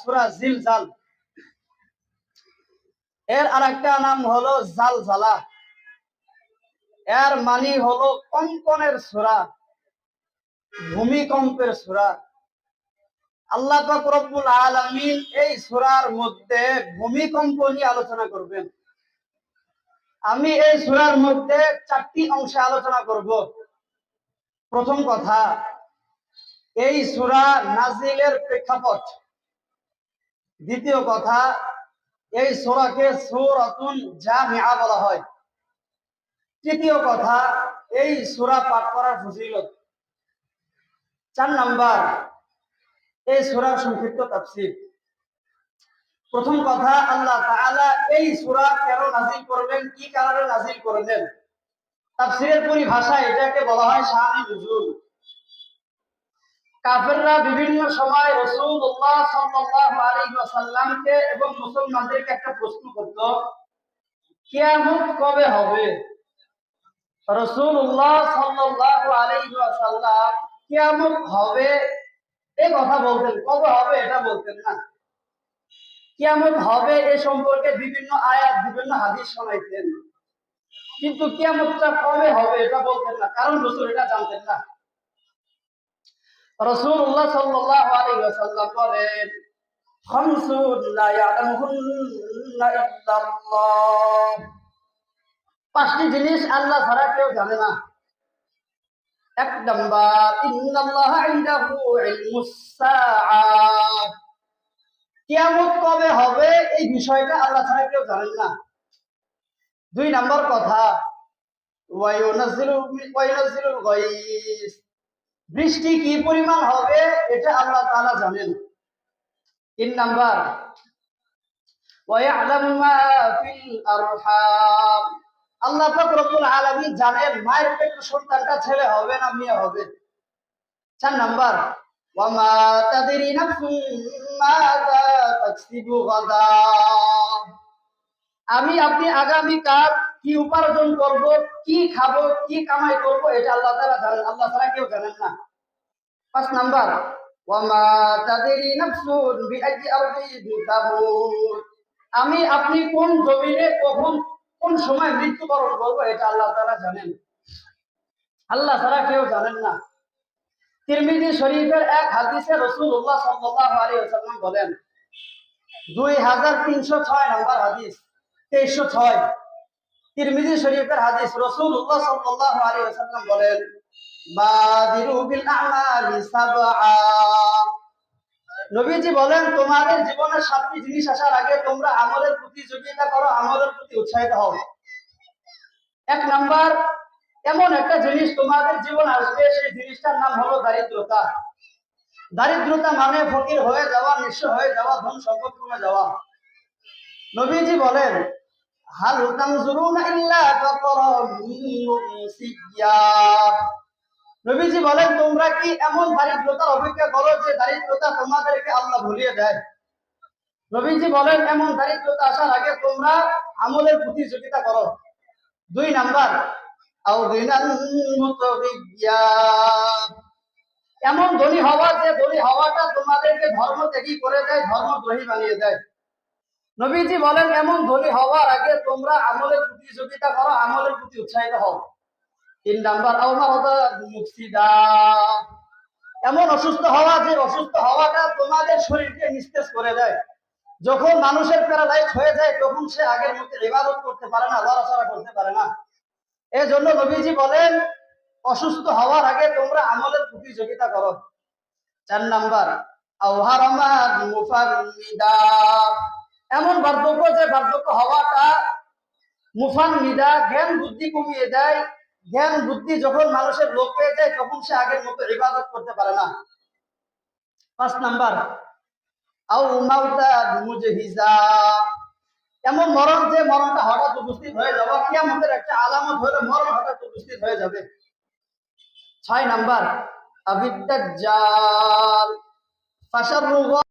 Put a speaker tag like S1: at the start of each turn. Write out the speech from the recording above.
S1: সুরা জিলজাল। এর আরেকটা নাম হলো জালজালা। এর মানে হলো কঙ্কনের সুরা, ভূমিকম্পের সুরা। আল্লাহ রব্বুল আলামিন এই সূরার মধ্যে ভূমিকম্প নিয়ে আলোচনা করবেন। আমি এই সূরার মধ্যে চারটি অংশে আলোচনা করব। প্রথম কথা, এই সূরা নাজিলের প্রেক্ষাপট। দ্বিতীয় কথা, এই সূরাকে সূরাতুন জামিআ বলা হয়। তৃতীয় কথা, এই সূরা পাঠ করার ফজিলত। চার নাম্বার, এই সূরার সংক্ষিপ্ত তাফসীর। প্রথম কথা, আল্লাহ তাআলা এই সূরা কেন নাজিল করলেন, কি কারণে নাজিল করলেন? তাফসীরের পরিভাষা এটাকে বলা হয় শানি নুজুল। কাফেররা বিভিন্ন সময় রাসূলুল্লাহ সাল্লাল্লাহু আলাইহি ওয়াসাল্লামকে এবং মুসলমানদেরকে একটা প্রশ্ন করত, কিয়ামত কবে হবে? রাসূলুল্লাহ সাল্লাল্লাহু আলাইহি ওয়াসাল্লাম কিয়ামত হবে? এই কথা বলতেন, কবে হবে এটা বলতেন না। কিয়ামত হবে এ সম্পর্কে বিভিন্ন আয়াত, বিভিন্ন হাদিস শোনাইতেন। কিন্তু কিয়ামতটা কবে হবে এটা বলতেন না, কারণ রসুল এটা জানতেন না। আলাইহি ওয়াসাল্লাম বলেন পাঁচটি জিনিস আল্লাহ ছাড়া কেউ জানে না। এক নাম্বার কিয়ামত কবে হবে এই বিষয়টা আল্লাহ ছাড়া কেউ জানেন না। দুই নাম্বার কথা, ওয়ায়ুনাজ্জিলু ওয়ায়ুনাজ্জিলুল গায়স বৃষ্টি কি পরিমাণ হবে, এটা আল্লাহ তাআলা জানেন। তিন নাম্বার আল্লাহ জানেন, মায়ের সন্তানটা ছেলে হবে না মেয়ে হবে। চার নাম্বার আমি আপনি আগামী কাল কি উপার্জন করব, কি খাব, কি কামাই করব, এটা আল্লাহ তাআলা জানেন। আল্লাহ ছাড়া কেউ জানেন না। পাঁচ নাম্বার আমি আপনি কোন জমিনে কখন, কোন সময় মৃত্যুবরণ করব, এটা আল্লাহ তাআলা জানেন। আল্লাহ ছাড়া কেউ জানেন না। তিরমিজি শরীফের এক হাদিসে রাসূলুল্লাহ সাল্লাল্লাহু আলাইহি ওয়াসাল্লাম বলেন 2306 নম্বর হাদিস 2306 তিরমিজি শরীফের হাদিস বলেন তোমাদের জীবনে সাতটি জিনিস আসার আগে তোমরা প্রতিযোগিতা করো প্রতি উৎসাহিত হও। এক নাম্বার, এমন একটা জিনিস তোমাদের জীবন আসবে, সেই জিনিসটার নাম হলো দারিদ্রতা। দারিদ্রতা মানে ফকির হয়ে যাওয়া, নিঃস্ব হয়ে যাওয়া, ধন সম্পদ কমে যাওয়া। নবীজি বলেন ইল্লা ফাকরাম মুসিয়া নবীজি বলেন, তোমরা কি এমন দারিদ্রতার অপেক্ষা করো যে দারিদ্রতা তোমাদেরকে আল্লাহ ভুলিয়ে দেয়? নবীজি বলেন, এমন দারিদ্রতা আসার আগে তোমরা আমলের প্রতিযোগিতা করো। দুই নাম্বার এমন ধনী হওয়া যে ধনী হওয়াটা তোমাদেরকে ধর্ম ত্যাগী করে দেয়, ধর্মদ্রোহী বানিয়ে দেয়। নবীজি বলেন, এমন ধনী হওয়ার আগে তোমরা আমলের প্রতিযোগিতা করো, আমলের প্রতি উৎসাহিত হও। তিন নাম্বার এমন অসুস্থ হওয়া, যে অসুস্থ হওয়াটা তোমাদের শরীরকে নিস্তেজ করে দেয়। যখন মানুষের প্যারালাইজ হয়ে যায়, তখন সে আগের মতো ইবাদত করতে পারে না, লড়াচড়া করতে পারে না। এই জন্য নবীজি বলেন, অসুস্থ হওয়ার আগে তোমরা আমলের প্রতিযোগিতা করো। চার নাম্বার, আওহারামাদ মুফারমিদা এমন বার্ধক্য যে বার্ধক্য হওয়াটা মুফানমিদা জ্ঞান বুদ্ধি কমিয়ে দেয়। জ্ঞান বুদ্ধি যখন মানুষের লোক পেয়ে যায়, তখন সে আগের মতো ইবাদত করতে পারে না। পাঁচ নাম্বার এমন মরণ যে মরণটা হঠাৎ উপস্থিত হয়ে যাবে, কিয়ামতের একটা আলামত হলে মরণ হঠাৎ উপস্থিত হয়ে যাবে। ছয় নাম্বার, আবিদ্দাজ্জাল। ফাশারুহু